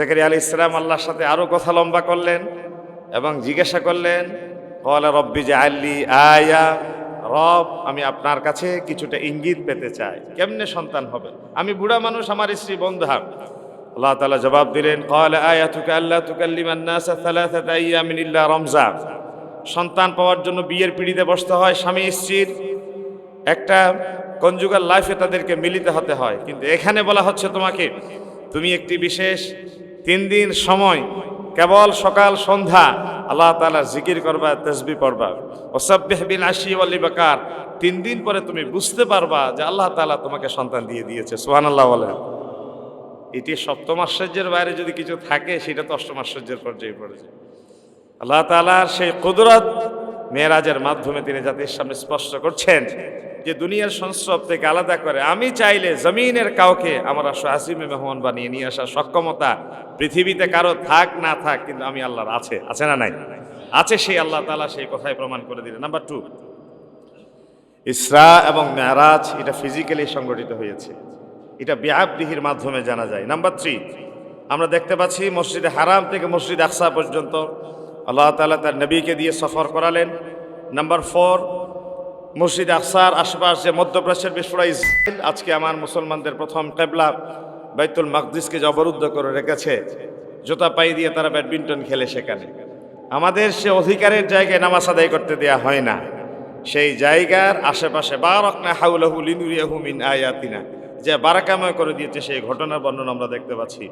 জাকারিয়া আলী ইসলাম আল্লাহর সাথে আরও কথা লম্বা করলেন এবং জিজ্ঞাসা করলেন, কলা রব্বি যে আল্লি আয়া। রব, আমি আপনার কাছে কিছুটা ইঙ্গিত পেতে চাই। কেমনে সন্তান হবে? আমি বুড়া মানুষ, আমার স্ত্রী বন্ধা আল্লাহ তালা জবাব দিলেন, কল আয়া তুকা আল্লাহ তুকাল্লিমান্না রমজান। সন্তান পাওয়ার জন্য বিয়ের পিড়িতে বসতে হয় স্বামী স্ত্রীর একটা কনজুগাল লাইফে তাদেরকে মিলিত হতে হয়। কিন্তু এখানে বলা হচ্ছে তোমাকে, তুমি একটি বিশেষ তিন দিন সময়, কেবল সকাল, সন্ধ্যা, আল্লাহ তালার জিকির করবা তসবি পড়বা। ওসব্বেহ বিন আশি ওয়ালি বাকার তিন দিন পরে তুমি বুঝতে পারবা যে আল্লাহ তালা তোমাকে সন্তান দিয়ে দিয়েছে। সোহান আল্লাহ বলেন। এটি সপ্তম আশ্চর্যের বাইরে যদি কিছু থাকে, সেটা তো অষ্টম আশ্চর্যের পর্যায়ে পড়েছে আল্লাহ তালার সেই কুদরত মেয়েরাজের মাধ্যমে তিনি জাতির সামনে স্পষ্ট করছেন। যে দুনিয়ার সংস্রব থেকে আলাদা করে। আমি চাইলে জমিনের কাউকে আমার আসিমে মেহমান বানিয়ে নিয়ে আসার সক্ষমতা পৃথিবীতে কারও থাক না থাক, কিন্তু আমি আল্লাহর আছে। আছে না নাই? আছে সেই আল্লাহ তালা সেই কথাই প্রমাণ করে দিলেন। নাম্বার টু, ইসরা এবং মেয়ারাজ এটা ফিজিক্যালি সংগঠিত হয়েছে। এটা ব্যাপদিহির মাধ্যমে জানা যায়। নাম্বার থ্রি, আমরা দেখতে পাচ্ছি মসজিদে হারাম থেকে মসজিদ আকসা পর্যন্ত আল্লাহ তালা তার নবীকে দিয়ে সফর করালেন। নাম্বার ফোর মসজিদ আকসার আশপাশ যে মধ্যপ্রাচ্যের বিস্ফোরা আজকে আমার মুসলমানদের প্রথম কেবলা বাইতুল মাকদিসকে যে অবরুদ্ধ করে রেখেছে, জোতা পাই দিয়ে তারা ব্যাডমিন্টন খেলে সেখানে। আমাদের সে অধিকারের জায়গায় নামাজ আদায় করতে দেয়া হয় না। সেই জায়গার আশেপাশে বারকনা হাউলাহু লিনুরিয়াহু মিন আয়াতিনা, যে বারাকাময় করে দিয়েছে সেই ঘটনার বর্ণনা আমরা দেখতে পাচ্ছি।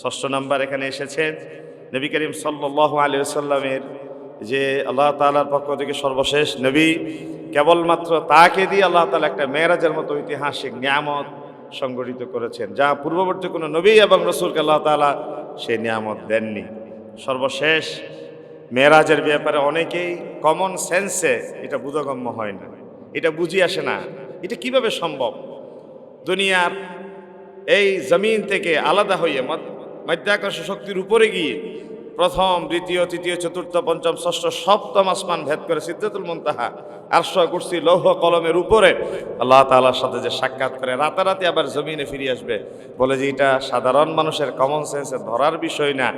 ষষ্ঠ নাম্বার এখানে এসেছে, নবী করিম সাল্লাহ আলী সাল্লামের যে আল্লাহ তালার পক্ষ থেকে সর্বশেষ নবী, কেবলমাত্র তাকে দিয়ে আল্লাহ তালা একটা মেয়েরাজের মতো ঐতিহাসিক নিয়ামত সংগঠিত করেছেন, যা পূর্ববর্তী কোনো নবী এবং রসুলকে আল্লাহ তালা সেই নিয়ামত দেননি। সর্বশেষ মেয়েরাজের ব্যাপারে অনেকেই কমন সেন্সে এটা বোধগম্য হয় না, এটা বুঝি আসে না, এটা কীভাবে সম্ভব? দুনিয়ার এই জমিন থেকে আলাদা হয়ে মাধ্যাকর্ষ শক্তির উপরে গিয়ে প্রথম, দ্বিতীয়, তৃতীয়, চতুর্থ, পঞ্চম, ষষ্ঠ, সপ্তম আসমান ভেদ করে সিদ্ধাতুল মন্তাহা, আরশ, কুর্সি, লৌহ, কলমের উপরে আল্লাহ তাআলার সাথে যে সাক্ষাৎ করে রাতারাতি আবার জমিনে ফিরে আসবে। বলে যে এটা সাধারণ মানুষের কমন সেন্সে ধরার বিষয় না।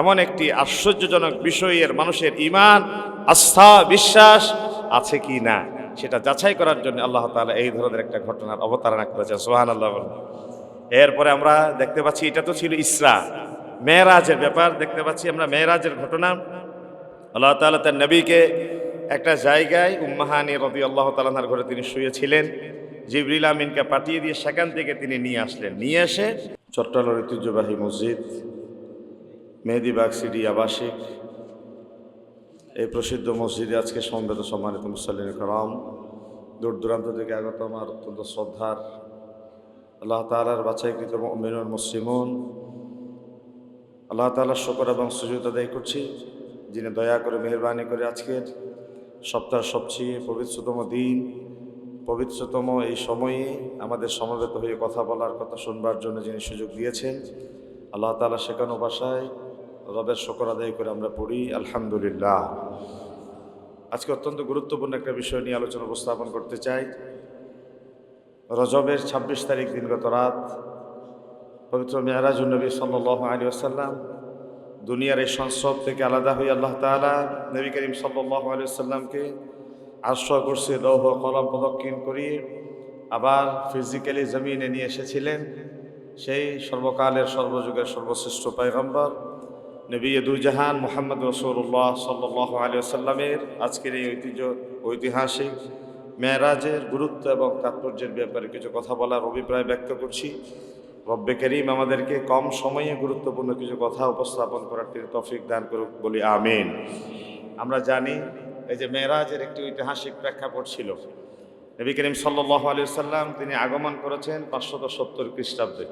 এমন একটি আশ্চর্যজনক বিষয়ের মানুষের ইমান আস্থা, বিশ্বাস আছে কি না? সেটা যাচাই করার জন্য আল্লাহ তাআলা এই ধরনের একটা ঘটনার অবতারণা করেছেন। সোহান আল্লাহ এরপরে আমরা দেখতে পাচ্ছি এটা তো ছিল ইসরা। মেয়েরাজের ব্যাপার দেখতে পাচ্ছি আমরা, মেয়েরাজের ঘটনা। আল্লাহ তাআলা তার নবীকে একটা জায়গায় উম্মাহানি রবি আল্লাহ তালাহার ঘরে তিনি শুয়েছিলেন। জিবরিল আমিনকে পাঠিয়ে দিয়ে সেখান থেকে তিনি নিয়ে আসলেন। নিয়ে এসে চট্টলার ঐতিহ্যবাহী মসজিদ মেহেদিবাগ সিডি আবাসিক। এই প্রসিদ্ধ মসজিদে আজকে সমবেত সম্মানিত মুসল্লিন করম। দূর দূরান্ত থেকে আগত আমার অত্যন্ত শ্রদ্ধার, আল্লাহ তালার বাছাইকৃত মিনুর মুসলিমন। আল্লাহ তালার শকর এবং সুযোগ আদায় করছি, যিনি দয়া করে মেহরবানি করে আজকের সপ্তাহ সবচেয়ে পবিত্রতম দিন, পবিত্রতম এই সময়ে আমাদের সমবেত হয়ে কথা বলার কথা শুনবার জন্য যিনি সুযোগ দিয়েছেন, আল্লাহ তালা শেখানো ভাষায় রবের শকর আদায় করে আমরা পড়ি, আলহামদুলিল্লাহ। আজকে অত্যন্ত গুরুত্বপূর্ণ একটা বিষয় নিয়ে আলোচনা উপস্থাপন করতে চাই। রজবের ২৬ তারিখ দিনগত রাত পবিত্র মেহরাজ নবী সাল্লাহ আলী আসাল্লাম দুনিয়ার এই সংসব থেকে আলাদা হয়ে আল্লাহ তালা নবী করিম সাল্লাহ আলী আসাল্লামকে আশ্রয় করছে লৌহ, কলম প্রদক্ষিণ করিয়ে আবার ফিজিক্যালি জমিনে নিয়ে এসেছিলেন। সেই সর্বকালের, সর্বযুগের সর্বশ্রেষ্ঠ পায়গম্বর নবী দুজাহান মোহাম্মদ রসুল্লাহ সাল্লাহ আলী আসাল্লামের আজকের এই ঐতিহ্য, ঐতিহাসিক মেয়েরাজের গুরুত্ব এবং তাৎপর্যের ব্যাপারে কিছু কথা বলার অভিপ্রায় ব্যক্ত করছি। রব্বে করিম আমাদেরকে কম সময়ে গুরুত্বপূর্ণ কিছু কথা উপস্থাপন করার তিনি তফিক দান করুক, বলি আমিন। আমরা জানি এই যে মেয়েরাজের একটি ঐতিহাসিক প্রেক্ষাপট ছিল। নবী করিম সাল্লাহ সাল্লাম তিনি আগমন করেছেন পাঁচশত সত্তর খ্রিস্টাব্দে।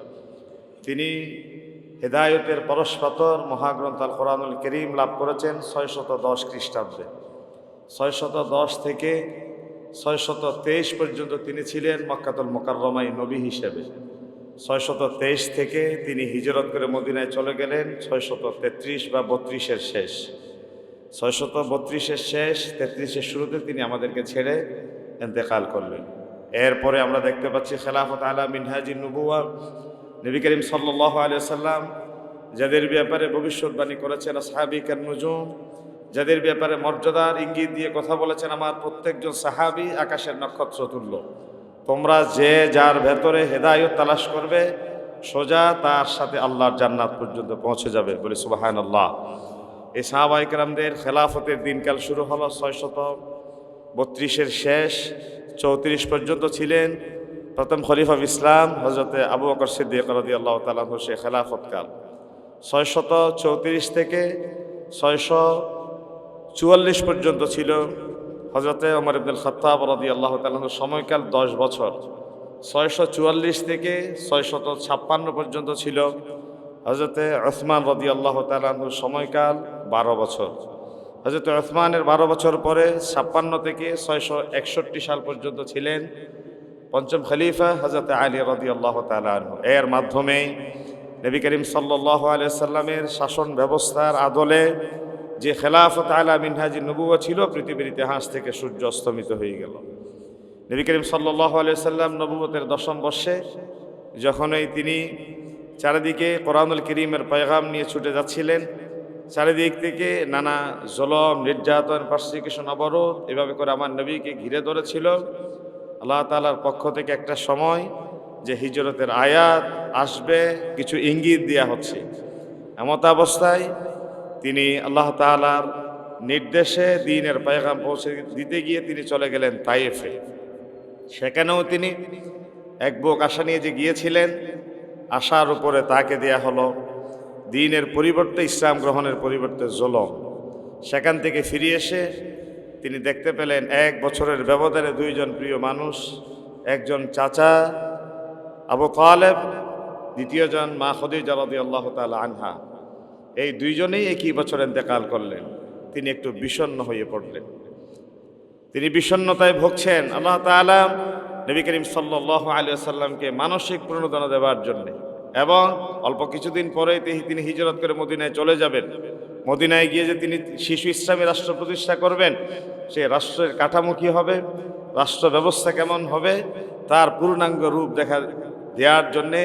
তিনি হেদায়তের পরশপাতর মহাগ্রন্থ আল কোরআনুল করিম লাভ করেছেন ছয়শত দশ খ্রিস্টাব্দে। ছয়শত দশ থেকে ছয়শত তেইশ পর্যন্ত তিনি ছিলেন মক্কাতুল মোকাররমাই নবী হিসেবে। ছয়শত তেইশ থেকে তিনি হিজরত করে মদিনায় চলে গেলেন, ছয়শত তেত্রিশ বা বত্রিশের শেষ। ছয়শত বত্রিশের শেষ, তেত্রিশের শুরুতে তিনি আমাদেরকে ছেড়ে এতেকাল করলেন। এরপরে আমরা দেখতে পাচ্ছি খেলাফত আলা মিনহাজি নবুয়া নবী করিম সাল্লাহ আলিয়া সাল্লাম যাদের ব্যাপারে ভবিষ্যৎবাণী করেছেন সাহাবিক নজুম, যাদের ব্যাপারে মর্যাদার ইঙ্গিত দিয়ে কথা বলেছেন আমার প্রত্যেকজন সাহাবি আকাশের নক্ষত্র তুল্য। তোমরা যে যার ভেতরে হেদায়ত তালাশ করবে, সোজা তার সাথে আল্লাহর জান্নাত পর্যন্ত পৌঁছে যাবে। বলে সুবাহান আল্লাহ এই সাহাবাইকরামদের খেলাফতের দিনকাল শুরু হলো ছয়শত বত্রিশের শেষ, চৌত্রিশ পর্যন্ত ছিলেন। প্রথম খলিফা ইসলাম হজরতে আবু বকর সিদ্দিক রদি আল্লাহ তালাহ সে খেলাফতকাল। ছয়শত চৌত্রিশ থেকে ছয়শো চুয়াল্লিশ পর্যন্ত ছিল। হজরতে ওমর ইবনুল খত্তাব রদি আল্লাহ তালাহর সময়কাল দশ বছর। ছয়শো চুয়াল্লিশ থেকে ছয়শত ছাপ্পান্ন পর্যন্ত ছিল হজরতে ওসমান রদি আল্লাহ তালাহুর সময়কাল বারো বছর। হজরত ওসমানের বারো বছর পরে ছাপ্পান্ন থেকে ছয়শো একষট্টি সাল পর্যন্ত ছিলেন পঞ্চম খলিফা হজরত আলী রদি আল্লাহ তালাহ এর মাধ্যমে নবী করিম সাল্লাহ আলিয়াল্লামের শাসন ব্যবস্থার আদলে যে খেলাফত আলা মিনহাজি নবুয়া ছিল, পৃথিবীর ইতিহাস থেকে সূর্য অস্তমিত হয়ে গেল। নবী করিম সাল্লাহ আলিয়াল্লাম নবুবতের দশম বর্ষে যখনই তিনি চারিদিকে কোরআনুল করিমের পয়গাম নিয়ে ছুটে যাচ্ছিলেন, চারিদিক থেকে নানা জলম, নির্যাতন পার্সিকেশন অবরোধ এভাবে করে আমার নবীকে ঘিরে ধরেছিল। আল্লাহ তালার পক্ষ থেকে একটা সময় যে হিজরতের আয়াত আসবে, কিছু ইঙ্গিত দেওয়া হচ্ছে। এমত অবস্থায় তিনি আল্লাহ তালার নির্দেশে দিনের পায়গাম পৌঁছে দিতে গিয়ে তিনি চলে গেলেন তাইফে। সেখানেও তিনি এক বুক আশা নিয়ে যে গিয়েছিলেন, আশার উপরে তাকে দেয়া হলো দিনের পরিবর্তে, ইসলাম গ্রহণের পরিবর্তে জলম। সেখান থেকে ফিরে এসে তিনি দেখতে পেলেন এক বছরের ব্যবধানে দুইজন প্রিয় মানুষ, একজন চাচা আবু তালেব, দ্বিতীয়জন মা খদিজা রদি আল্লাহ তালা আনহা। এই দুইজনেই একই বছর ইন্তেকাল করলেন। তিনি একটু বিষণ্ণ হয়ে পড়লেন। তিনি বিষণ্ণতায় ভুগছেন আল্লাহ তালা নবী করিম সাল্লাহ আলিয়া সাল্লামকে মানসিক প্রণোদনা দেওয়ার জন্যে এবং অল্প কিছুদিন পরেই তিনি হিজরত করে মদিনায় চলে যাবেন। মদিনায় গিয়ে যে তিনি শিশু ইসলামী রাষ্ট্র প্রতিষ্ঠা করবেন, সে রাষ্ট্রের কাঠামো কী হবে, রাষ্ট্র ব্যবস্থা কেমন হবে, তার পূর্ণাঙ্গ রূপ দেখা দেওয়ার জন্যে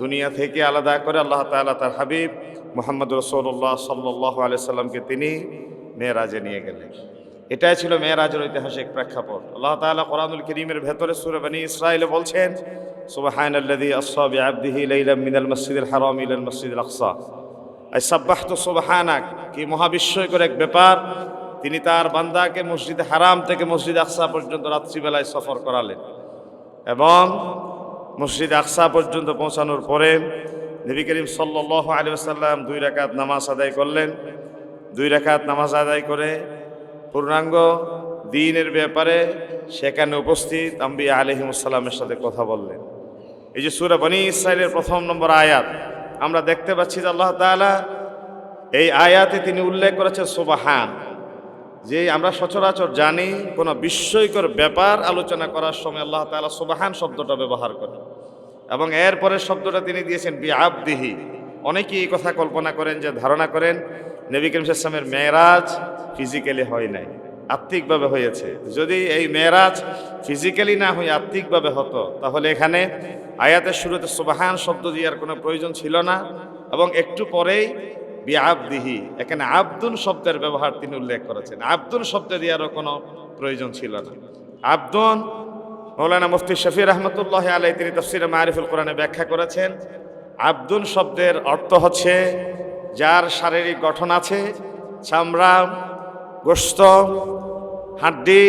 দুনিয়া থেকে আলাদা করে আল্লাহ তালা তার হাবিব মোহাম্মদ রসৌল্লাহ সাল্লাহ আলিয়া সাল্লামকে তিনি মেয়েরাজে নিয়ে গেলেন। এটাই ছিল মেয়েরাজের ঐতিহাসিক প্রেক্ষাপট। আল্লাহ তাআলা কোরআনুল করিমের ভেতরে সূরা বনি ইসরাইলে বলছেন সাব্বাহতু সুবহানাক, কি এক ব্যাপার। তিনি তার বান্দাকে মসজিদ হারাম থেকে মসজিদ আকসা পর্যন্ত রাত্রিবেলায় সফর করালেন। এবং মসজিদ আকসা পর্যন্ত পৌঁছানোর পরে নবী করিম সাল্লাল্লাহু আলাইহি ওয়াসাল্লাম দুই রাকাত নামাজ আদায় করলেন। দুই রাকাত নামাজ আদায় করে পূর্ণাঙ্গ দিনের ব্যাপারে সেখানে উপস্থিত আম্বি আলহিমসাল্লামের সাথে কথা বললেন। এই যে সুরা বনি ইসরায়েলের প্রথম নম্বর আয়াত, আমরা দেখতে পাচ্ছি যে আল্লাহ তালা এই আয়াতে তিনি উল্লেখ করেছেন, সুবাহান। যে আমরা সচরাচর জানি, কোনো বিস্ময়কর ব্যাপার আলোচনা করার সময় আল্লাহ তালা সুবাহান শব্দটা ব্যবহার করেন। এবং এরপরে শব্দটা তিনি দিয়েছেন বি আবদিহি অনেকেই এই কথা কল্পনা করেন যে ধারণা করেন, নবী করিম ইসলামের মেয়েরাজ ফিজিক্যালি হয় নাই, আত্মিকভাবে হয়েছে। যদি এই মেয়েরাজ ফিজিক্যালি না হয়ে আত্মিকভাবে হতো, তাহলে এখানে আয়াতের শুরুতে সুবাহান শব্দ দেওয়ার কোনো প্রয়োজন ছিল না, এবং একটু পরেই বি আবদিহি এখানে আব্দুল শব্দের ব্যবহার তিনি উল্লেখ করেছেন। আব্দুল শব্দ দেওয়ারও কোনো প্রয়োজন ছিল না। আব্দুল মৌলানা মুফতি শফি রহমতুল্লাহ আলাই তিনি তফসির মারিফুল কোরআনে ব্যাখ্যা করেছেন, আব্দুল শব্দের অর্থ হচ্ছে যার শারীরিক গঠন আছে, চামড়া গোস্ত হাড্ডি,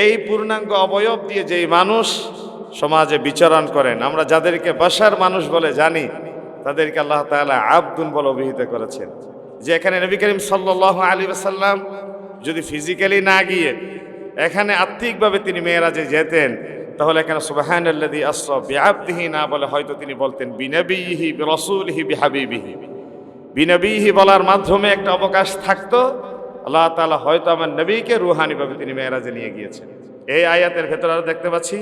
এই পূর্ণাঙ্গ অবয়ব দিয়ে যেই মানুষ সমাজে বিচরণ করেন। আমরা যাদেরকে বাসার মানুষ বলে জানি, তাদেরকে আল্লাহ তালা আব্দুল বলে অভিহিত করেছেন। যে এখানে নবী করিম সাল্লাহ আলী সাল্লাম যদি ফিজিক্যালি না গিয়ে এখানে আত্মিকভাবে তিনি মেয়েরাজে যেতেন, তাহলে এখানে সুবাহান আল্লাদি আসরফ বিআবদিহি না বলে হয়তো তিনি বলতেন, বিনবিহি রসুলহি বিহাবিবিহি। বিনবিহি বলার মাধ্যমে একটা অবকাশ থাকতো, আল্লাহ তালা হয়তো আমার নবীকে রুহানিভাবে তিনি মেয়েরাজে নিয়ে গিয়েছেন। এই আয়াতের ভেতরে আরও দেখতে পাচ্ছি,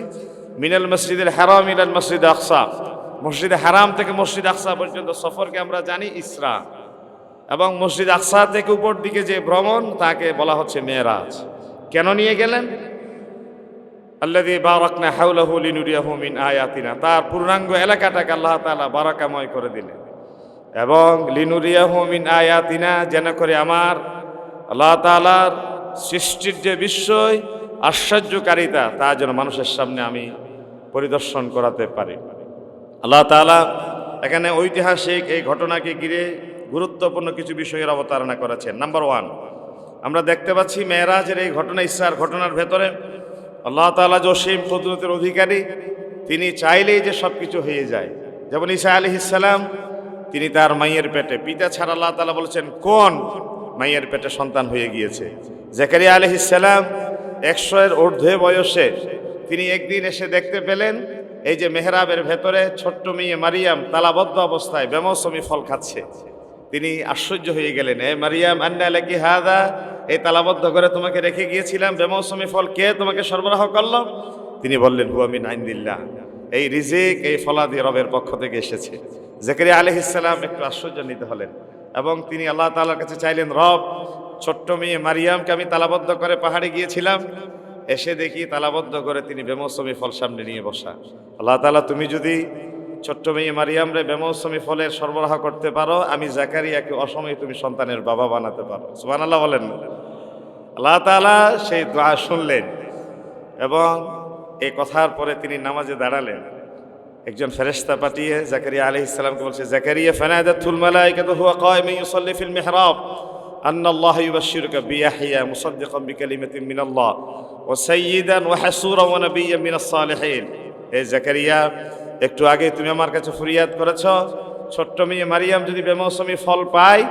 মিনাল মসজিদের হারাম মিনাল মসজিদ আকসা। মসজিদ হারাম থেকে মসজিদ আকসা পর্যন্ত সফরকে আমরা জানি ইসরা। এবং মসজিদ আকসা থেকে উপর দিকে যে ভ্রমণ, তাকে বলা হচ্ছে মেয়েরাজ। কেন নিয়ে গেলেন? আল্লাদি বারাকনা হাউলাহু লিনুরিয়াহু মিন আয়াতিনা। তার পূর্ণাঙ্গ এলাকাটাকে আল্লাহ তাআলা বারাকাময় করে দিলেন। এবং লিনুরিয়াহু মিন আয়াতিনা, যেন করে আমার আল্লাহ তাআলার সৃষ্টির যে বিস্ময়, আশ্চর্যকারিতা, তা যেন মানুষের সামনে আমি পরিদর্শন করাতে পারি। আল্লাহ তাআলা এখানে ঐতিহাসিক এই ঘটনাকে ঘিরে গুরুত্বপূর্ণ কিছু বিষয়ের অবতারণা করেছেন। নাম্বার ওয়ান আমরা দেখতে পাচ্ছি মেয়েরাজের এই ঘটনা ইসরার ঘটনার ভেতরে আল্লাহ তাআলা জসিম কুদরতের অধিকারী, তিনি চাইলেই যে সব কিছু হয়ে যায়। যেমন ঈসা আলি ইসালাম তিনি তার মাইয়ের পেটে, পিতা ছাড়া আল্লাহ তাআলা বলেছেন, কোন মাইয়ের পেটে সন্তান হয়ে গিয়েছে? জাকারিয়া আলি ইসালাম একশো এর ঊর্ধ্বে বয়সে তিনি একদিন এসে দেখতে পেলেন, এই যে মেহরাবের ভেতরে ছোট্ট মেয়ে মারিয়াম তালাবদ্ধ অবস্থায় বেমৌসুমি ফল খাচ্ছে। তিনি আশ্চর্য হয়ে গেলেন, এ মারিয়াম, আন্না লাকি হাদা? এই তালাবদ্ধ করে তোমাকে রেখে গিয়েছিলাম, বেমৌসুমি ফল কে তোমাকে সরবরাহ করল? তিনি বললেন হুয়ামিন আইন্দিল্লাহ। এই রিজিক, এই ফলাদি রবের পক্ষ থেকে এসেছে। জেকেরিয়া আলহ ইসলাম একটু আশ্চর্য নিতে হলেন এবং তিনি আল্লাহ তাআলার কাছে চাইলেন, রব, ছোট্ট মেয়ে মারিয়ামকে আমি তালাবদ্ধ করে পাহাড়ে গিয়েছিলাম। এসে দেখি তালাবদ্ধ করে তিনি বেমৌসুমি ফল সামনে নিয়ে বসা। আল্লাহ তালা তুমি যদি ছোট্ট মেয়ে মারিয়ামরে বেমৌসুমি ফলের সরবরাহ করতে পারো। আমি জাকারিয়াকে অসময়ে তুমি সন্তানের বাবা বানাতে পারো। সুবান আল্লাহ বলেন। আল্লাহ তাআলা সেই দোয়া শুনলেন এবং এই কথার পরে তিনি নামাজে দাঁড়ালেন। একজন ফেরেশতা পাঠিয়ে জাকারিয়া আলাইহিস সালামকে বলছে, জাকারিয়া, ফানাদাতুল মালাইকাতু হুয়া কায়িমুন ইউসাল্লি ফিল মিহরাব। আল্লাহ ওয়া একটু আগে তুমি আমার কাছে ফরিয়াদ করেছ, ছোট্ট মেয়ে মারিয়াম যদি বেমৌসুমি ফল পায়,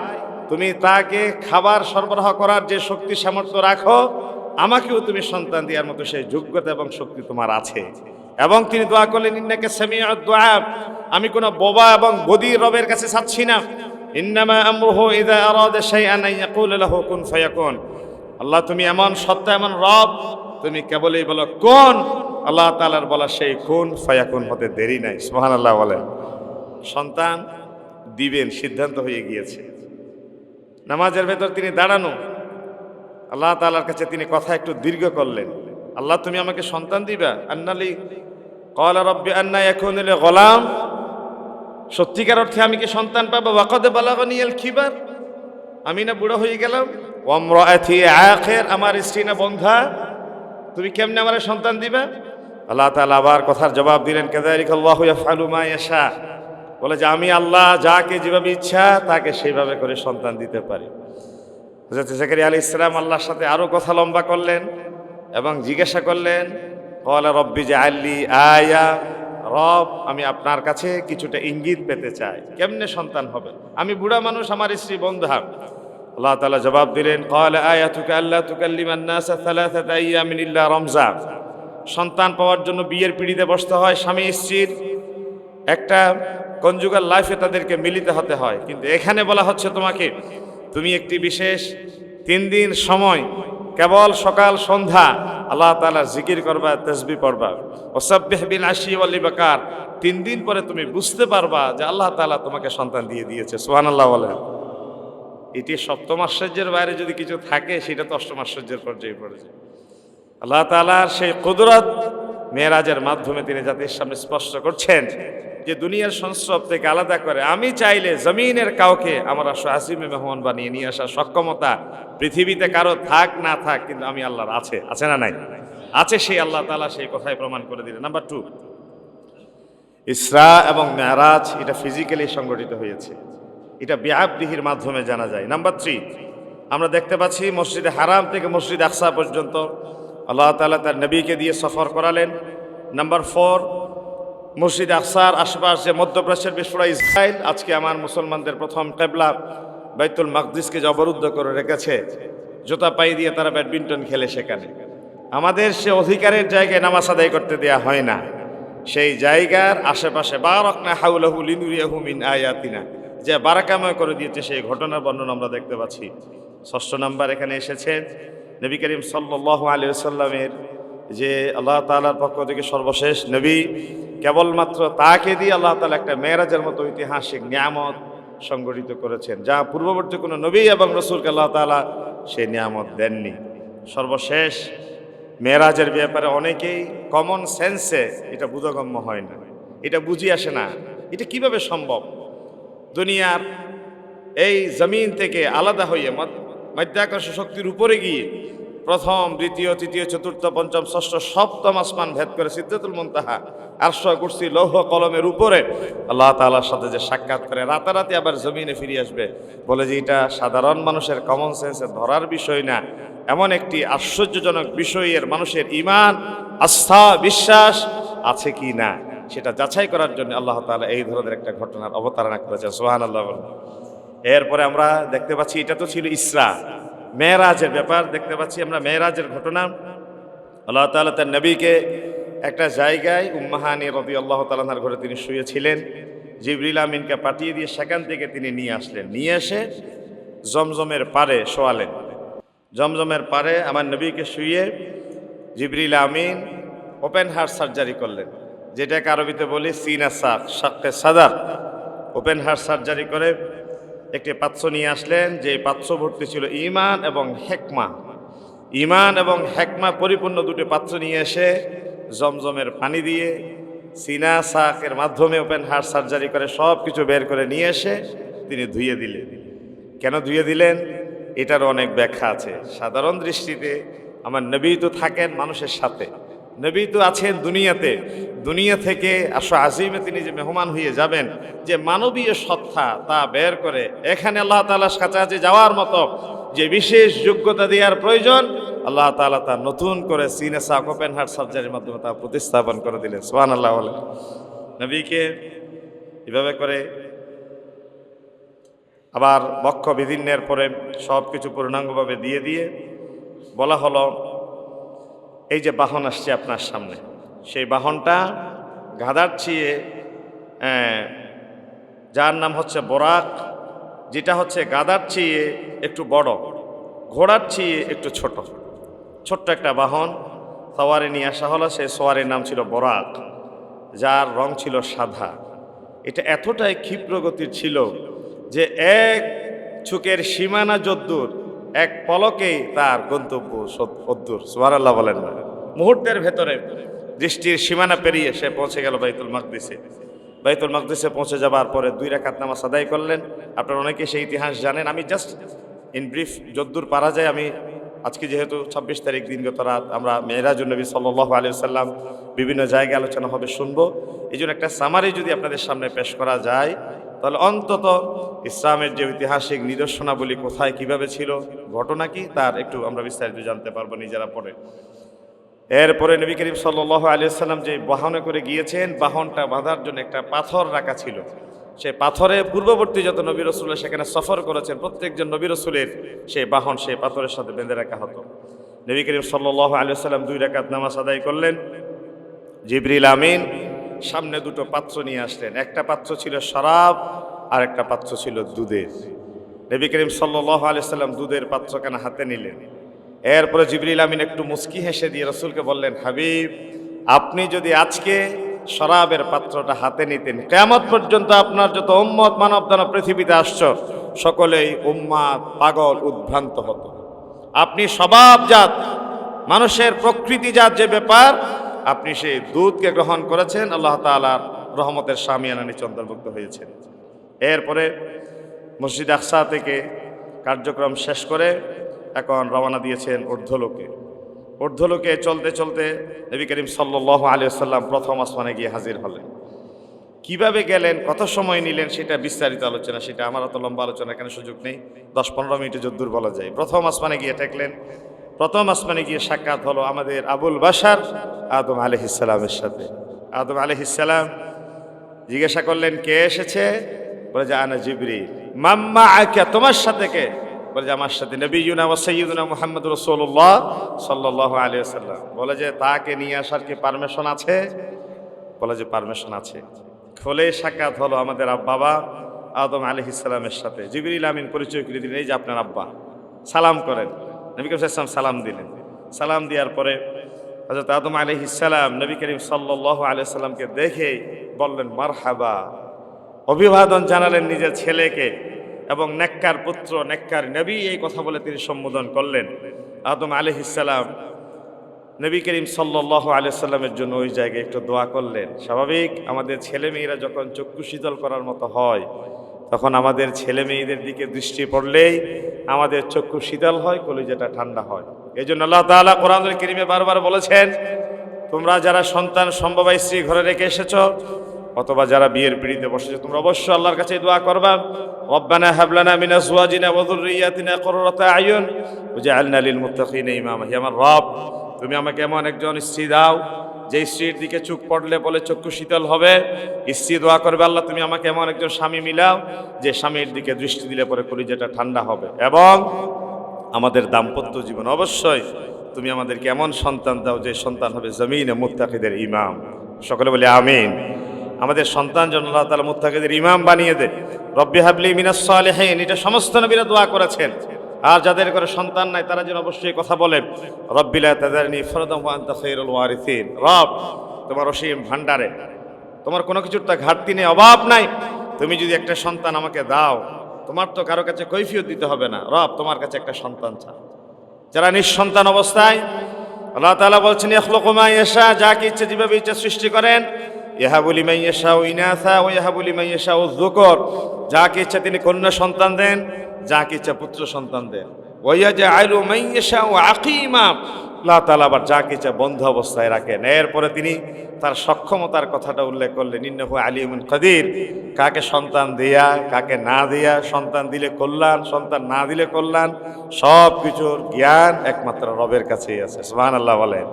তুমি তাকে খাবার সরবরাহ করার যে শক্তি, সামর্থ্য রাখো, আমাকেও তুমি সন্তান দেওয়ার মতো সেই যোগ্যতা এবং শক্তি তোমার আছে। এবং তিনি দোয়া করলেন, ইন্নাকে সামিউদ দোয়া, আমি কোনো বোবা এবং গদির রবের কাছে চাচ্ছি না। ইন্নামা আমরুহু ইযা আরাদা শাইআন আন ইয়াকুল লাহু কুন ফায়াকুন। আল্লাহ, তুমি এমন সত্য এমন রব তুমি কেবলই বলো, কোন? আল্লাহ তাআলার বলা সেই কোন ফায়াকুন হতে দেরি নাই, সুবহানাল্লাহ বলেন। সন্তান দিবেন, সিদ্ধান্ত হয়ে গিয়েছে। নামাজের ভেতর তিনি দাঁড়ানো। আল্লাহ তাআলার কাছে তিনি কথা একটু দীর্ঘ করলেন। আল্লাহ, তুমি আমাকে সন্তান দিবা? আন্নালি। কলা রব্বি আন্না এখন এলে গোলাম। সত্যিকার অর্থে আমি কি সন্তান পাবো? ওয়াকদে বালাগনি এল খিবার আমি না বুড়ো হয়ে গেলাম? আখের, আমার স্ত্রী না বন্ধা। তুমি কেমনে আমার সন্তান দিবা? আল্লাহ তালা আবার কথার জবাব দিলেন কেদারিক আল্লাহ ইয়াফআলু মা বলে যে, আমি আল্লাহ যাকে যেভাবে ইচ্ছা, তাকে সেইভাবে করে সন্তান দিতে পারি। হজরত জাকারিয়া আলী ইসলাম আল্লাহর সাথে আরও কথা লম্বা করলেন এবং জিজ্ঞাসা করলেন কলা রব্বি যে আল্লি আয়া। রব, আমি আপনার কাছে কিছুটা ইঙ্গিত পেতে চাই। কেমনে সন্তান হবে? আমি বুড়া মানুষ, আমার স্ত্রী বন্ধা আল্লাহ তালা জবাব দিলেন আল্লাহ রমজান সন্তান পাওয়ার জন্য বিয়ের পিড়িতে বসতে হয় স্বামী, স্ত্রীর। একটা কনজুগাল লাইফে তাদেরকে মিলিত হতে হয়। কিন্তু এখানে বলা হচ্ছে তোমাকে, তুমি একটি বিশেষ তিন দিন সময়, কেবল সকাল, সন্ধ্যা, আল্লাহ তালার জিকির করবা তসবি পড়বা। ওসাব্বেহ বিন আশি ওয়ালি বাকার তিন দিন পরে তুমি বুঝতে পারবা যে আল্লাহ তালা তোমাকে সন্তান দিয়ে দিয়েছে। সোহান আল্লাহ বলেন। এটি সপ্তম আশ্চর্যের বাইরে যদি কিছু থাকে, সেটা তো অষ্টম আশ্চর্যের পর্যায়ে পড়ে যায়। আল্লাহ তালার সেই কুদরত মেয়েরাজের মাধ্যমে তিনি জাতির সামনে স্পষ্ট করছেন যে দুনিয়ার সংস্রব থেকে আলাদা করে আমি চাইলে জমিনের কাউকে আমার আসিমে মেহমান বানিয়ে নিয়ে আসার সক্ষমতা পৃথিবীতে কারও থাক না থাক, কিন্তু আমি আল্লাহর আছে। আছে না নাই? আছে সেই আল্লাহ তালা সেই কথাই প্রমাণ করে দিলেন। নাম্বার টু ইসরা এবং মেয়ারাজ এটা ফিজিক্যালি সংগঠিত হয়েছে। এটা ব্যাপদিহির মাধ্যমে জানা যায়। নাম্বার থ্রি আমরা দেখতে পাচ্ছি মসজিদে হারাম থেকে মসজিদ আকসা পর্যন্ত আল্লাহ তালা তার নবীকে দিয়ে সফর করালেন। নাম্বার ফোর মসজিদ আকসার আশপাশ যে মধ্যপ্রাচ্যের বিস্ফোরা ইসরায়েল, আজকে আমার মুসলমানদের প্রথম কেবলা বাইতুল মাকদিসকে যে অবরুদ্ধ করে রেখেছে, জুতা পাই দিয়ে তারা ব্যাডমিন্টন খেলে সেখানে। আমাদের সে অধিকারের জায়গায় নামাজ আদায় করতে দেয়া হয় না। সেই জায়গার আশেপাশে বারকনা হাউলাহু লিনুরিয়াহু মিন আয়াতিনা। যে বারাকাময় করে দিয়েছে সেই ঘটনার বর্ণনা আমরা দেখতে পাচ্ছি। ষষ্ঠ নাম্বার এখানে এসেছে, নবী করিম সাল্লাহ আলী সাল্লামের যে আল্লাহ তালার পক্ষ থেকে সর্বশেষ নবী, কেবলমাত্র তাকে দিয়ে আল্লাহ তালা একটা মেয়েরাজের মতো ঐতিহাসিক নিয়ামত সংগঠিত করেছেন, যা পূর্ববর্তী কোনো নবী এবং রসুলকে আল্লাহ তালা সেই নিয়ামত দেননি। সর্বশেষ মেয়েরাজের ব্যাপারে অনেকেই কমন সেন্সে এটা বোধগম্য হয় না। এটা বুঝি আসে না। এটা কীভাবে সম্ভব? দুনিয়ার এই জমিন থেকে আলাদা হয়ে মধ্য- মধ্যাকর্ষ শক্তির উপরে গিয়ে প্রথম, দ্বিতীয়, তৃতীয়, চতুর্থ, পঞ্চম, ষষ্ঠ, সপ্তম আসমান ভেদ করে সিদ্ধাতুল মুনতাহা, আরশ, কুরসি, লৌহ, কলমের উপরে আল্লাহ তাআলার সাথে যে সাক্ষাৎ করে রাতারাতি আবার জমিনে ফিরে আসবে। বলে যে এটা সাধারণ মানুষের কমন সেন্সে ধরার বিষয় না। এমন একটি আশ্চর্যজনক বিষয়ের মানুষের ইমান আস্থা, বিশ্বাস আছে কি না? সেটা যাচাই করার জন্য আল্লাহ তাআলা এই ধরনের একটা ঘটনার অবতারণা করেছেন সোহান আল্লাহ এরপরে আমরা দেখতে পাচ্ছি, এটা তো ছিল ইসরা। মেয়েরাজের ব্যাপার দেখতে পাচ্ছি আমরা, মেয়েরাজের ঘটনা। আল্লাহ তাআলা তার নবীকে একটা জায়গায় উম্মাহানি রবি আল্লাহ তালার ঘরে তিনি শুয়েছিলেন। জিবরিল আমিনকে পাঠিয়ে দিয়ে সেখান থেকে তিনি নিয়ে আসলেন। নিয়ে এসে জমজমের পারে শোয়ালেন। জমজমের পারে আমার নবীকে শুয়ে জিবরিল আমিন ওপেন হার্ট সার্জারি করলেন। যেটাকে আরবিতে বলি সিনা সাক সাক্কে সাদার। ওপেন হার্ট সার্জারি করে একটি পাত্র নিয়ে আসলেন, যে পাত্র ভর্তি ছিল ইমান এবং হেকমা। ইমান এবং হেকমা পরিপূর্ণ দুটি পাত্র নিয়ে এসে জমজমের পানি দিয়ে সিনা সাকের মাধ্যমে ওপেন হার্ট সার্জারি করে সব কিছু বের করে নিয়ে এসে তিনি ধুয়ে দিলেন। কেন ধুয়ে দিলেন? এটার অনেক ব্যাখ্যা আছে। সাধারণ দৃষ্টিতে আমার নবী তো থাকেন মানুষের সাথে। নবী তো আছেন দুনিয়াতে। দুনিয়া থেকে আসো আজিমে তিনি যে মেহমান হয়ে যাবেন, যে মানবীয় সত্তা তা বের করে এখানে আল্লাহ তালার কাছাকাছি যাওয়ার মতো যে বিশেষ যোগ্যতা দেওয়ার প্রয়োজন, আল্লাহ তাআলা তা নতুন করে সিনেসা ওপেন হার্ট সার্জারির মাধ্যমে তা প্রতিস্থাপন করে দিলেন। সোহান আল্লাহ নবীকে এভাবে করে আবার বক্ষ বিধিন্নের পরে সব কিছু পূর্ণাঙ্গভাবে দিয়ে দিয়ে বলা হলো এই যে বাহন আসছে আপনার সামনে, সেই বাহনটা গাধার চেয়ে যার নাম হচ্ছে বরাক, যেটা হচ্ছে গাদার চেয়ে একটু বড়, ঘোড়ার চেয়ে একটু ছোট। ছোট্ট একটা বাহন, সওয়ারি নিয়ে আসা হলো, সেই সওয়ারির নাম ছিল বরাক, যার রং ছিল সাদা। এটা এতটাই ক্ষিপ্রগতির ছিল যে এক ছুকের সীমানা যদ্দূর, এক পলকেই তার গন্তব্য অদ্দূর সুবহানাল্লাহ বলেন না। মুহূর্তের ভেতরে দৃষ্টির সীমানা পেরিয়ে সে পৌঁছে গেল বাইতুল মাকদিসে। বাইতুল মাকদিসে পৌঁছে যাবার পরে দুই রাকাত নামাজ আদায় করলেন। আপনারা অনেকে সেই ইতিহাস জানেন। আমি জাস্ট ইন ব্রিফ যদ্দূর পারা যায়, আমি আজকে যেহেতু ছাব্বিশ তারিখ দিনগত রাত, আমরা মেয়েরাজুল নবী সাল্লাহ আলী সাল্লাম বিভিন্ন জায়গায় আলোচনা হবে, শুনব। এই জন্য একটা সামারি যদি আপনাদের সামনে পেশ করা যায়, তাহলে অন্তত ইসলামের যে ঐতিহাসিক নিদর্শনাবলী কোথায়, কীভাবে ছিল, ঘটনা কি, তার একটু আমরা বিস্তারিত জানতে পারব নিজেরা পরে এরপরে নবী করিম সাল্লাহ আলিয়াল্লাম যে বাহনে করে গিয়েছেন, বাহনটা বাঁধার জন্য একটা পাথর রাখা ছিল। সে পাথরে পূর্ববর্তী যত নবী রসুলের সেখানে সফর করেছেন, প্রত্যেকজন নবী রসুলের সেই বাহন সেই পাথরের সাথে বেঁধে রাখা হতো। নবী করিম সাল্লাহ আলিয়াল্লাম দুই রাকাত নামাজ আদায় করলেন। জিবরিল আমিন সামনে দুটো পাত্র নিয়ে আসলেন। একটা পাত্র ছিল শরাব, আর একটা পাত্র ছিল দুধের। নবী করিম সাল্লাহ আলিয়াল্লাম দুধের পাত্রখানা হাতে নিলেন। এরপরে জিবরিল আমিন একটু মুস্কি হেসে দিয়ে রসুলকে বললেন, হাবিব, আপনি যদি আজকে শরাবের পাত্রটা হাতে নিতেন কেমত পর্যন্ত আপনার যত উম্মত মানব দানব পৃথিবীতে আসছ, সকলেই উম্মাদ পাগল উদ্ভ্রান্ত হতো। আপনি স্বভাবজাত মানুষের প্রকৃতিজাত যে ব্যাপার, আপনি সেই দুধকে গ্রহণ করেছেন, আল্লাহ তাআলার রহমতের সামিয়ানা নিচে অন্তর্ভুক্ত হয়েছেন। এরপরে মসজিদ আকসা থেকে কার্যক্রম শেষ করে এখন রওনা দিয়েছেন ঊর্ধ্বলোকে। ঊর্ধ্বলোকে চলতে চলতে নবী করিম সাল্লাহ আলিয়া সাল্লাম প্রথম আসমানে গিয়ে হাজির হলেন। কীভাবে গেলেন, কত সময় নিলেন, সেটা বিস্তারিত আলোচনা, সেটা আমার অত লম্বা আলোচনা এখানে সুযোগ নেই। দশ পনেরো মিনিটে যদ্দূর বলা যায়। প্রথম আসমানে গিয়ে ঠেকলেন। প্রথম আসমানে গিয়ে সাক্ষাৎ হলো আমাদের আবুল বাসার আদম আলহিসাল্লামের সাথে। আদম আলহিসাল্লাম জিজ্ঞাসা করলেন, কে এসেছে? বলে যে, আনা জিবরি মাম্মা আকে তোমার সাথে কে? বলে যে, আমার সাথে নবীনা ও সৈয়দুনা মোহাম্মদ রসোল্লাহ সাল্লাহ আলিয়া সাল্লাম বলে যে, তাকে নিয়ে আসার কি পারমিশন আছে? বলে যে পারমিশন আছে। খোলে সাক্ষাৎ হলো আমাদের আব- বাবা আদম আলি ইসলামের সাথে। জিবরিল আমিন পরিচয় করে দিলেন, এই যে আপনার আব্বা। সালাম করেন। নবী করিম ইসলাম সালাম দিলেন। সালাম দেওয়ার পরে হজরত আদম আলি ইসালাম নবী করিম সাল্লাহ আলিয়া সাল্লামকে দেখে বললেন, মারহাবা। অভিবাদন জানালেন নিজের ছেলেকে। এবং নেককার পুত্র, নেককার নবী এই কথা বলে তিনি সম্বোধন করলেন। আদম আলি ইসালাম নবী করিম সাল্লাহ আলিয়াল্লামের জন্য ওই জায়গায় একটু দোয়া করলেন। স্বাভাবিক, আমাদের ছেলে মেয়েরা যখন চক্ষু শীতল করার মতো হয়, তখন আমাদের ছেলে মেয়েদের দিকে দৃষ্টি পড়লেই আমাদের চক্ষু শীতল হয়, কলিজাটা ঠান্ডা হয়। এই জন্য আল্লাহ তাআলা কোরআনুল কেরিমে বারবার বলেছেন, তোমরা যারা সন্তান সম্ভব স্ত্রী ঘরে রেখে এসেছ অথবা যারা বিয়ের পিড়িতে বসেছে, তোমরা অবশ্যই আল্লাহর কাছে দোয়া করবা। রব্বানা হাবলানা মিন আজওয়াজিনা ওয়া যুররিয়াতিনা কুররাতা আয়ুন। ওয়াজআলনা লিল মুত্তাকিনা ইমামা হে আমার রব, তুমি আমাকে এমন একজন স্ত্রী দাও, যে স্ত্রীর দিকে চোখ পড়লে বলে চক্ষু শীতল হবে। স্ত্রী দোয়া করবে, আল্লাহ তুমি আমাকে এমন একজন স্বামী মিলাও, যে স্বামীর দিকে দৃষ্টি দিলে পরে কলিজাটা ঠান্ডা হবে। এবং আমাদের দাম্পত্য জীবন, অবশ্যই তুমি আমাদেরকে এমন সন্তান দাও, যে সন্তান হবে জমিনে মুত্তাকিদের ইমাম। সকলে বলে আমিন। আমাদের সন্তান যেন আল্লাহ তালা মুত্তাকিদের ইমাম বানিয়ে দে রব্বি হাবলি মিনাস সালেহিন, এটা সমস্ত নবীরা দোয়া করেছেন। আর যাদের করে সন্তান নাই, তারা যেন অবশ্যই কথা বলেন রব্বিলা খায়রুল ওয়ারিসিন। রব, তোমার অসীম ভান্ডারে তোমার কোনো কিছুর তো ঘাটতি নেই, অভাব নাই। তুমি যদি একটা সন্তান আমাকে দাও, তোমার তো কারও কাছে কৈফিয়ত দিতে হবে না। রব, তোমার কাছে একটা সন্তান চাও যারা নিঃসন্তান অবস্থায়, আল্লাহ তাআলা বলছেন ইখলুকুমা ইয়াশা যাকে ইচ্ছে যেভাবে ইচ্ছা সৃষ্টি করেন ইহাবুলি মাই ইয়াশা ও ইনাসা ও ইহাবুলি মাই ইয়াশা ও যুকর। যাকে ইচ্ছা তিনি কন্যা সন্তান দেন, যাকে ইচ্ছা পুত্র সন্তান দেন। ওয়া জাআলু মাই ইয়াশা ও আকিমা। আল্লাহ তাআলা আবার যাকে ইচ্ছা বন্ধ অবস্থায় রাখেন। এরপরে তিনি তার সক্ষমতার কথাটা উল্লেখ করলেন, ইন্নাহু আলিমুন কাদির। কাকে সন্তান দেয়া, কাকে না দেয়া, সন্তান দিলে কল্যাণ, সন্তান না দিলে কল্যাণ সব কিছুর জ্ঞান একমাত্র রবের কাছেই আছে। সুবহান আল্লাহ বলেন।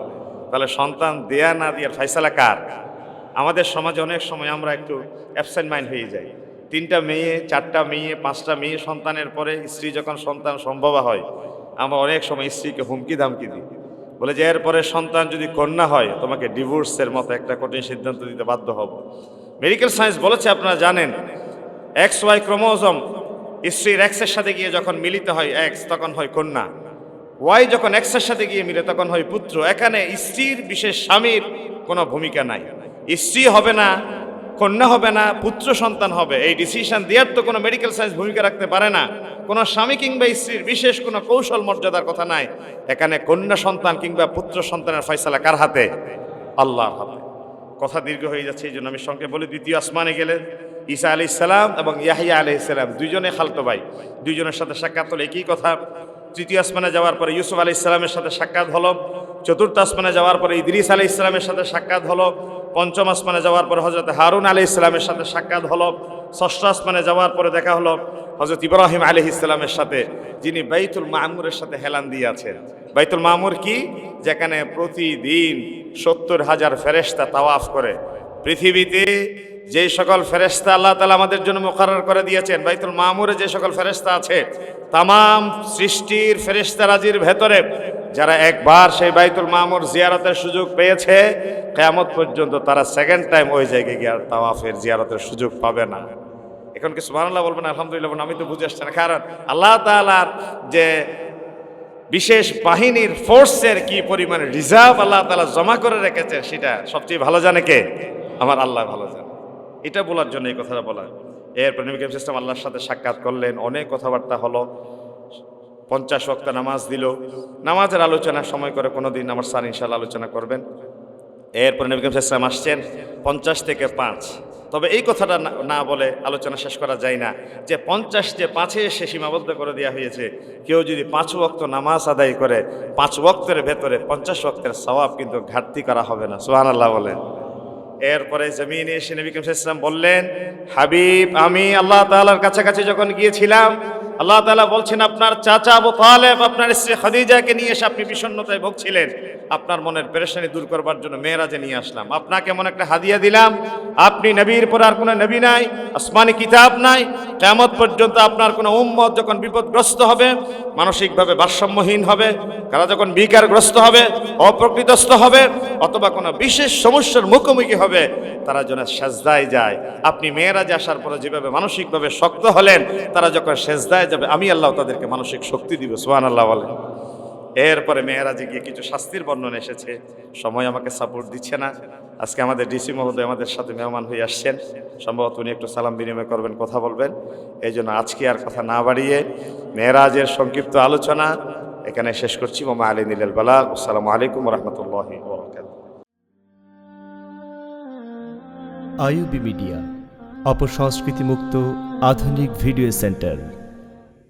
তাহলে সন্তান দেয়া না দেওয়ার ফাইসালা কার? আমাদের সমাজে অনেক সময় আমরা একটু অ্যাবসেন্ট মাইন্ড হয়ে যাই। তিনটা মেয়ে, চারটা মেয়ে, পাঁচটা মেয়ে সন্তানের পরে স্ত্রী যখন সন্তান সম্ভব হয়, আমরা অনেক সময় স্ত্রীকে হুমকি ধামকি দিই। বলে যে এরপরে সন্তান যদি কন্যা হয়, তোমাকে ডিভোর্সের মতো একটা কঠিন সিদ্ধান্ত দিতে বাধ্য হব। মেডিকেল সায়েন্স বলেছে, আপনারা জানেন এক্স ওয়াই ক্রোমোজম স্ত্রীর এক্সের সাথে গিয়ে যখন মিলিত হয় এক্স তখন হয় কন্যা। ওয়াই যখন এক্সের সাথে গিয়ে মিলে, তখন হয় পুত্র। এখানে স্ত্রীর বিশেষ স্বামীর কোনো ভূমিকা নাই। স্ত্রী হবে না, কন্যা হবে না, পুত্র সন্তান হবে। এই ডিসিশন দেওয়ার তো কোনো মেডিকেল সায়েন্স ভূমিকা রাখতে পারে না। কোনো স্বামী কিংবা স্ত্রীর বিশেষ কোনো কৌশল মর্যাদার কথা নাই। এখানে কন্যা সন্তান কিংবা পুত্র সন্তানের ফয়সালা কার হাতে? আল্লাহর হাতে। কথা দীর্ঘ হয়ে যাচ্ছে, এই জন্য আমি সঙ্গে বলি, দ্বিতীয় আসমানে গেলে ঈসা আলি ইসলাম এবং ইয়াহিয়া আলি ইসলাম দুইজনে খালতো ভাই। দুইজনের সাথে সাক্ষাৎ হলো একই কথা। তৃতীয় আসমানে যাওয়ার পরে ইউসুফ আলি ইসলামের সাথে সাক্ষাৎ হলো। চতুর্থ আসমানে যাওয়ার পরে ইদ্রিস আলি ইসলামের সাথে সাক্ষাৎ হলো। পঞ্চম আসমানে যাওয়ার পরে হজরত হারুন আলি ইসলামের সাথে সাক্ষাৎ হলো। ষষ্ঠ আসমানে যাওয়ার পরে দেখা হলো হজরত ইব্রাহিম আলি ইসলামের সাথে, যিনি বাইতুল মামুরের সাথে হেলান দিয়ে আছেন। বাইতুল মামুর কি? যেখানে প্রতিদিন সত্তর হাজার ফেরেস্তা তাওয়াফ করে। পৃথিবীতে যে সকল ফেরেস্তা আল্লাহ তালা আমাদের জন্য মোকারর করে দিয়েছেন, বাইতুল মামুরে যে সকল ফেরেস্তা আছে তাম সৃষ্টির ফেরেস্তারাজির ভেতরে যারা একবার সেই বাইতুল মামুর জিয়ারতের সুযোগ পেয়েছে কেয়ামত পর্যন্ত তারা সেকেন্ড টাইম ওই জায়গায় গিয়ে তাওয়াফের জিয়ারতের সুযোগ পাবে না। এখন কি সুবহানাল্লাহ বলবেন? আলহামদুলিল্লাহ বলবেন, আমি তো বুঝে আসছি না। কারণ আল্লাহ তাআলার যে বিশেষ বাহিনীর ফোর্সের কি পরিমাণে রিজার্ভ আল্লাহ তালা জমা করে রেখেছে সেটা সবচেয়ে ভালো জানে কে? আমার আল্লাহ ভালো জানে। এটা বলার জন্য এই কথাটা বলা। এরপর নবী করিম সিস্টেম আল্লাহর সাথে সাক্ষাৎ করলেন, অনেক কথাবার্তা হলো, পঞ্চাশ ওয়াক্ত নামাজ দিল, নামাজের আলোচনা সময় করে কোনো দিন আমার স্যার ইনশাল্লাহ আলোচনা করবেন। এরপর নবী করিম ইসলাম আসছেন পঞ্চাশ থেকে পাঁচ। তবে এই কথাটা না- বলে আলোচনা শেষ করা যায় না, যে পঞ্চাশ যে পাঁচে এসে সীমাবদ্ধ করে দেওয়া হয়েছে, কেউ যদি পাঁচ ওক্ত নামাজ আদায় করে, পাঁচ ওক্তের ভেতরে পঞ্চাশ ওক্তের সওয়াব কিন্তু ঘাটতি করা হবে না সুহান আল্লাহ বলেন। এরপরে জমিনে এসে নবী করিম বললেন হাবিব আমি আল্লাহ তালার কাছাকাছি যখন গিয়েছিলাম আল্লাহ তাআলা বলছেন, আপনার চাচা আবু তালেব, আপনার স্ত্রী খাদিজাকে নিয়ে এসে আপনি বিষণ্ণতায় ভুগছিলেন। আপনার মনের পেরেশানি দূর করবার জন্য মেয়েরাজে নিয়ে আসলাম। আপনাকে এমন একটা হাদিয়া দিলাম, আপনি নবীর পর আর কোনো নবী নাই, আসমানি কিতাব নাই। কেমত পর্যন্ত আপনার কোনো উম্মত যখন বিপদগ্রস্ত হবে, মানসিকভাবে ভারসাম্যহীন হবে তারা যখন বিকারগ্রস্ত হবে, অপ্রকৃতস্থ হবে, অথবা কোনো বিশেষ সমস্যার মুখোমুখি হবে, তারা যেন সেজদায় যায়। আপনি মেয়েরা যে আসার পরে যেভাবে মানসিকভাবে শক্ত হলেন, তারা যখন সেজদায় যাবে। আমি আল্লাহ তাদেরকে মানসিক শক্তি দিব সোহান আল্লাহ বলে। এরপরে মেয়েরাজে গিয়ে কিছু শাস্তির বর্ণনা এসেছে। সময় আমাকে সাপোর্ট দিচ্ছে না। আজকে আমাদের ডিসি মহোদয় আমাদের সাথে মেহমান হয়ে আসছেন। সম্ভবত উনি একটু সালাম বিনিময় করবেন, কথা বলবেন। এই জন্য আজকে আর কথা না বাড়িয়ে মেয়েরাজের সংক্ষিপ্ত আলোচনা এখানে শেষ করছি। মোমা আলী নীলাল বালা। আসসালামু আলাইকুম রহমতুল্লাহ আইউবি মিডিয়া, অপসংস্কৃতিমুক্ত আধুনিক ভিডিও সেন্টার।